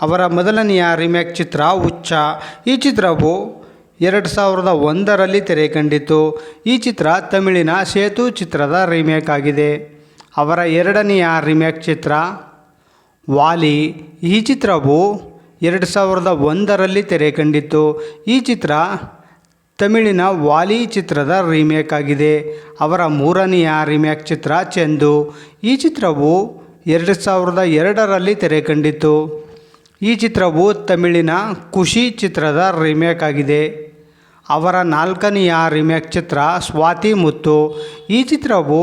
ಅವರ ಮೊದಲನೆಯ ರಿಮೇಕ್ ಚಿತ್ರ ಹುಚ್ಚ. ಈ ಚಿತ್ರವು ಎರಡು ಸಾವಿರದ ಒಂದರಲ್ಲಿ ತೆರೆ ಕಂಡಿತು ಈ ಚಿತ್ರ ತಮಿಳಿನ ಸೇತು ಚಿತ್ರದ ರಿಮೇಕ್ ಆಗಿದೆ. ಅವರ ಎರಡನೆಯ ರಿಮೇಕ್ ಚಿತ್ರ ವಾಲಿ. ಈ ಚಿತ್ರವು ಎರಡು ಸಾವಿರದ ಒಂದರಲ್ಲಿ ತೆರೆ ಕಂಡಿತ್ತು ಈ ಚಿತ್ರ ತಮಿಳಿನ ವಾಲಿ ಚಿತ್ರದ ರೀಮೇಕ್ ಆಗಿದೆ. ಅವರ ಮೂರನೆಯ ರಿಮೇಕ್ ಚಿತ್ರ ಚೆಂದು ಈ ಚಿತ್ರವು ಎರಡು ಸಾವಿರದ ಎರಡರಲ್ಲಿ ತೆರೆ ಕಂಡಿತ್ತು ಈ ಚಿತ್ರವು ತಮಿಳಿನ ಖುಷಿ ಚಿತ್ರದ ರೀಮೇಕ್ ಆಗಿದೆ. ಅವರ ನಾಲ್ಕನೆಯ ರೀಮೇಕ್ ಚಿತ್ರ ಸ್ವಾತಿ ಮುತ್ತು. ಈ ಚಿತ್ರವು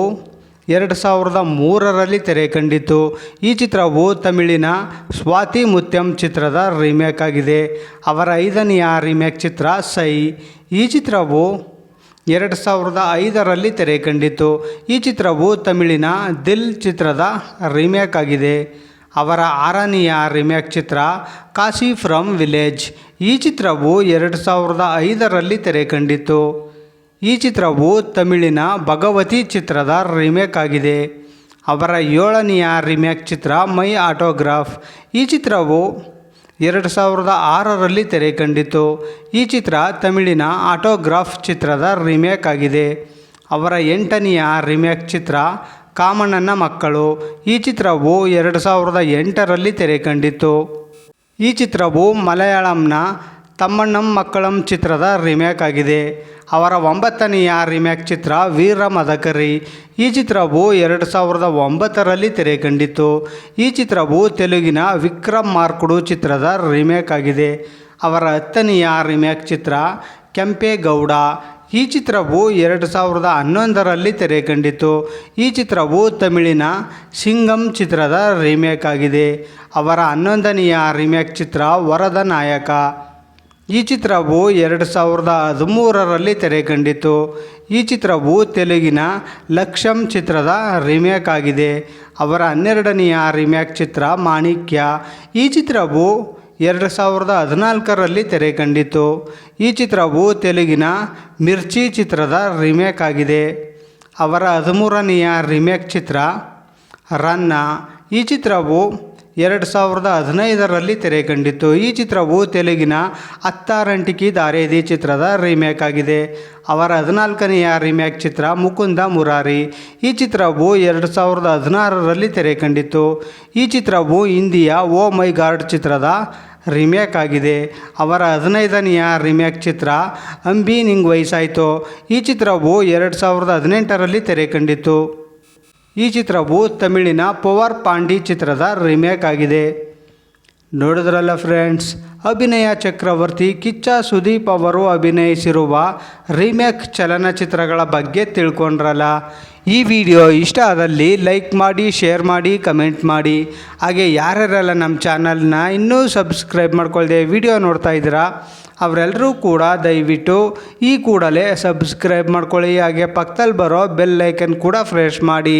ಎರಡು ಸಾವಿರದ ಮೂರರಲ್ಲಿ ತೆರೆ ಕಂಡಿತು ಈ ಚಿತ್ರವು ತಮಿಳಿನ ಸ್ವಾತಿ ಮುತ್ಯಂ ಚಿತ್ರದ ರೀಮೇಕ್ ಆಗಿದೆ. ಅವರ ಐದನೆಯ ರೀಮೇಕ್ ಚಿತ್ರ ಸೈ. ಈ ಚಿತ್ರವು ಎರಡು ಸಾವಿರದ ಐದರಲ್ಲಿ ತೆರೆ ಕಂಡಿತು ಈ ಚಿತ್ರವು ತಮಿಳಿನ ದಿಲ್ ಚಿತ್ರದ ರೀಮೇಕ್ ಆಗಿದೆ. ಅವರ ಆರನೆಯ ರಿಮೇಕ್ ಚಿತ್ರ ಕಾಶಿ ಫ್ರಮ್ ವಿಲೇಜ್. ಈ ಚಿತ್ರವು ಎರಡು ಸಾವಿರದ ಐದರಲ್ಲಿ ತೆರೆ ಕಂಡಿತು ಈ ಚಿತ್ರವು ತಮಿಳಿನ ಭಗವತಿ ಚಿತ್ರದ ರಿಮೇಕ್ ಆಗಿದೆ. ಅವರ ಏಳನೆಯ ರಿಮೇಕ್ ಚಿತ್ರ ಮೈ ಆಟೋಗ್ರಾಫ್. ಈ ಚಿತ್ರವು ಎರಡು ಸಾವಿರದ ಆರರಲ್ಲಿ ತೆರೆ ಕಂಡಿತು ಈ ಚಿತ್ರ ತಮಿಳಿನ ಆಟೋಗ್ರಾಫ್ ಚಿತ್ರದ ರಿಮೇಕ್ ಆಗಿದೆ. ಅವರ ಎಂಟನೆಯ ರಿಮೇಕ್ ಚಿತ್ರ ಕಾಮಣ್ಣನ ಮಕ್ಕಳು. ಈ ಚಿತ್ರವು ಎರಡು ಸಾವಿರದ ಎಂಟರಲ್ಲಿ ತೆರೆ ಕಂಡಿತು ಈ ಚಿತ್ರವು ಮಲಯಾಳಂನ ತಮ್ಮಣ್ಣಂ ಮಕ್ಕಳಂ ಚಿತ್ರದ ರಿಮೇಕ್ ಆಗಿದೆ. ಅವರ ಒಂಬತ್ತನೆಯ ರಿಮೇಕ್ ಚಿತ್ರ ವೀರ ಮದಕರಿ ಈ ಚಿತ್ರವು ಎರಡು ಸಾವಿರದ ಒಂಬತ್ತರಲ್ಲಿ ತೆರೆ ಕಂಡಿತು ಈ ಚಿತ್ರವು ತೆಲುಗಿನ ವಿಕ್ರಮ್ ಮಾರ್ಕುಡು ಚಿತ್ರದ ರಿಮೇಕ್ ಆಗಿದೆ. ಅವರ ಹತ್ತನೆಯ ರಿಮೇಕ್ ಚಿತ್ರ ಕೆಂಪೇಗೌಡ. ಈ ಚಿತ್ರವು ಎರಡು ಸಾವಿರದ ಹನ್ನೊಂದರಲ್ಲಿ ತೆರೆ ಕಂಡಿತು ಈ ಚಿತ್ರವು ತಮಿಳಿನ ಸಿಂಗಂ ಚಿತ್ರದ ರೀಮೇಕ್ ಆಗಿದೆ. ಅವರ ಹನ್ನೊಂದನೆಯ ರೀಮೇಕ್ ಚಿತ್ರ ವರದ ನಾಯಕ. ಈ ಚಿತ್ರವು ಎರಡು ಸಾವಿರದ ಹದಿಮೂರರಲ್ಲಿ ತೆರೆ ಕಂಡಿತು ಈ ಚಿತ್ರವು ತೆಲುಗಿನ ಲಕ್ಷಂ ಚಿತ್ರದ ರೀಮೇಕ್ ಆಗಿದೆ. ಅವರ ಹನ್ನೆರಡನೆಯ ರೀಮೇಕ್ ಚಿತ್ರ ಮಾಣಿಕ್ಯ. ಈ ಚಿತ್ರವು ಎರಡು ಸಾವಿರದ ಹದಿನಾಲ್ಕರಲ್ಲಿ ತೆರೆ ಕಂಡಿತು. ಈ ಚಿತ್ರವು ತೆಲುಗಿನ ಮಿರ್ಚಿ ಚಿತ್ರದ ರಿಮೇಕ್ ಆಗಿದೆ. ಅವರ ಹದಿಮೂರನೆಯ ರಿಮೇಕ್ ಚಿತ್ರ ರನ್ನ. ಈ ಚಿತ್ರವು ಎರಡು ಸಾವಿರದ ಹದಿನೈದರಲ್ಲಿ ತೆರೆ ಕಂಡಿತ್ತು. ಈ ಚಿತ್ರವು ತೆಲುಗಿನ ಅತ್ತಾರಂಟಿಕಿ ದಾರೇದಿ ಚಿತ್ರದ ರೀಮೇಕ್ ಆಗಿದೆ ಅವರ ಹದಿನಾಲ್ಕನೆಯ ರೀಮೇಕ್ ಚಿತ್ರ ಮುಕುಂದ ಮುರಾರಿ. ಈ ಚಿತ್ರವು ಎರಡು ಸಾವಿರದ ಹದಿನಾರರಲ್ಲಿ ತೆರೆ ಕಂಡಿತ್ತು. ಈ ಚಿತ್ರವು ಹಿಂದಿಯ ಓ ಮೈ ಗಾರ್ಡ್ ಚಿತ್ರದ ರಿಮೇಕ್ ಆಗಿದೆ ಅವರ ಹದಿನೈದನೆಯ ರಿಮೇಕ್ ಚಿತ್ರ ಅಂಬಿ ನಿಂಗ್ ವಯಸ್ಸಾಯಿತು. ಈ ಚಿತ್ರವು ಎರಡು ಸಾವಿರದ ಹದಿನೆಂಟರಲ್ಲಿ ತೆರೆ ಕಂಡಿತ್ತು. ಈ ಚಿತ್ರವು ತಮಿಳಿನ ಪವರ್ ಪಾಂಡಿ ಚಿತ್ರದ ರಿಮೇಕ್ ಆಗಿದೆ. ನೋಡಿದ್ರಲ್ಲ ಫ್ರೆಂಡ್ಸ್ ಅಭಿನಯ ಚಕ್ರವರ್ತಿ ಕಿಚ್ಚ ಸುದೀಪ್ ಅವರು ಅಭಿನಯಿಸಿರುವ ರೀಮೇಕ್ ಚಲನಚಿತ್ರಗಳ ಬಗ್ಗೆ ತಿಳ್ಕೊಂಡ್ರಲ್ಲ. ಈ ವಿಡಿಯೋ ಇಷ್ಟ ಆದಲ್ಲಿ ಲೈಕ್ ಮಾಡಿ ಶೇರ್ ಮಾಡಿ ಕಮೆಂಟ್ ಮಾಡಿ. ಹಾಗೆ ಯಾರ್ಯಾರೆಲ್ಲ ನಮ್ಮ ಚಾನಲ್ನ ಇನ್ನೂ ಸಬ್ಸ್ಕ್ರೈಬ್ ಮಾಡ್ಕೊಳ್ದೆ ವಿಡಿಯೋ ನೋಡ್ತಾ ಇದ್ದೀರಾ ಅವರೆಲ್ಲರೂ ಕೂಡ ದಯವಿಟ್ಟು ಈ ಕೂಡಲೇ ಸಬ್ಸ್ಕ್ರೈಬ್ ಮಾಡ್ಕೊಳ್ಳಿ. ಹಾಗೆ ಪಕ್ಕದಲ್ಲಿ ಬರೋ ಬೆಲ್ ಐಕನ್ ಕೂಡ ಫ್ರೆಶ್ ಮಾಡಿ.